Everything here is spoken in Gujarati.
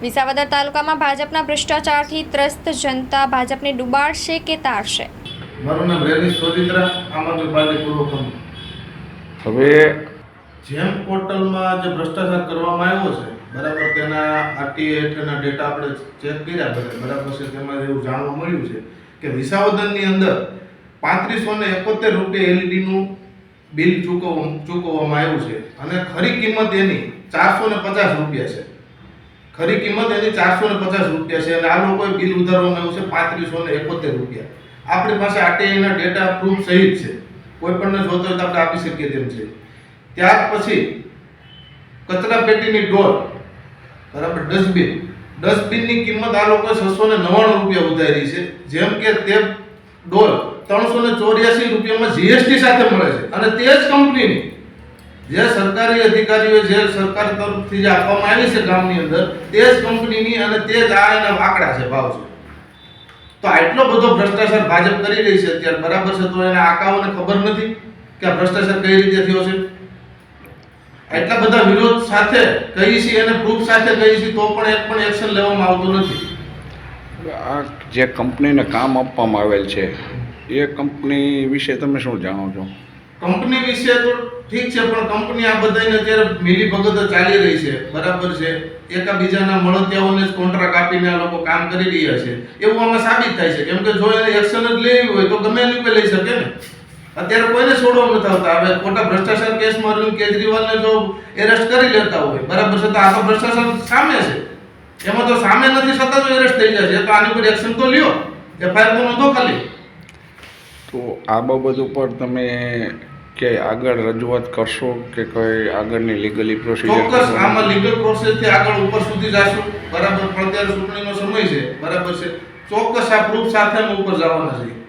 વિસાવદર તાલુકામાં ભાજપના ભ્રષ્ટાચારથી ત્રસ્ત જનતા ભાજપને ડુબાડશે કે તારશે? મારું નામ રેની સોજિત્રા આમ આદમી પાર્ટી પૂર્વ પ્રમુખ. હવે જેમ પોર્ટલમાં જે ભ્રષ્ટાચાર કરવામાં આવ્યો છે બરાબર તેના આરટીએ હેઠળના ડેટા આપણે ચેક કર્યા બધા બરાબર છે તેમાં એવું જાણવા મળ્યું છે કે વિસાવદનની અંદર પાંત્રીસો ને એકોતેર રૂપિયા એલઈડીનું બિલ ચૂકવવા ચૂકવવામાં આવ્યું છે અને ખરી કિંમત એની ચારસો ને પચાસ રૂપિયા છે. ખરી કિંમત એની ચારસો ને પચાસ રૂપિયા છે અને આ લોકોએ બિલ ઉધારવામાં આવ્યું છે પાંત્રીસો ને એકોતેર રૂપિયા. આપણી પાસે આરટીઆઈના ડેટા પ્રૂફ સહિત છે. કોઈ પણને જોતો હોય તો આપણે આપી શકીએ તેમ છે. ત્યાર પછી કચરા પેટીની ડોલ બરાબર, ડસ્ટબિન. ડસ્ટબિનની કિંમત આ લોકોએ છસો ને નવ્વાણું રૂપિયા ઉધારી છે. જેમ કે તે ડોલ ત્રણસો ને ચોર્યાસી રૂપિયામાં જીએસટી સાથે મળે છે. અને તે જ કંપનીની જે સરકારી અધિકારીઓ જે સરકાર તરફથી જે આપવામાં આવી છે ગામની અંદર તે જ કંપનીની અને તે જ આ એના આંકડા છે, ભાવ છે. તો આટલો બધો ભ્રષ્ટાચાર ભાજપ કરી રહી છે અત્યારે, બરાબર છે? તો એના આંકાઓને ખબર નથી કે આ ભ્રષ્ટાચાર કઈ રીતે થયો છે? એટલા બધા વિરોધ સાથે કહી છે અને પ્રૂફ સાથે કહી છે તો પણ એક પણ એક્શન લેવામાં આવતું નથી. આ જે કંપનીને કામ આપવામાં આવેલ છે, એ કંપની વિશે તમે શું જાણો છો? કંપની વિશે તો ઠીક છે, પણ કંપની આ બધાને અત્યારે મિલી ભગત ચાલી રહી છે. બરાબર છે. એકાબીજાના મળતિયાઓને જ કોન્ટ્રાક્ટ આપીને આ લોકો કામ કરી રહ્યા છે. એવું આમાં સાબિત થાય છે. કેમ કે જો એને એક્શન જ લેવી હોય તો ગમે એની લઈ શકે ને. અત્યારે કોઈને છોડવા નથી આવતા. હવે ખોટા ભ્રષ્ટાચાર કેસમાં અરવિંદ કેજરીવાલને જો એરેસ્ટ કરી લેતા હોય, બરાબર છે, તો આ તો ભ્રષ્ટાચાર સામે છે. એમાં તો સામે નથી છતાં જો એરેસ્ટ થઈ જાય છે તો આની પર એક્શન તો લ્યો. એફઆઈઆર તો નોંધો ખાલી. તો આ બાબત ઉપર તમે કે આગળ રજૂઆત કરશો કે કોઈ આગળની લીગલી પ્રોસિજર ચોક્કસ આમાં લીગલ પ્રોસેસથી આગળ ઉપર સુધી જાશું. બરાબર પણ અત્યારે ચૂંટણીનો સમય છે. બરાબર છે. ચોક્કસ આ પ્રૂફ સાથે અમે ઉપર જવાના છીએ.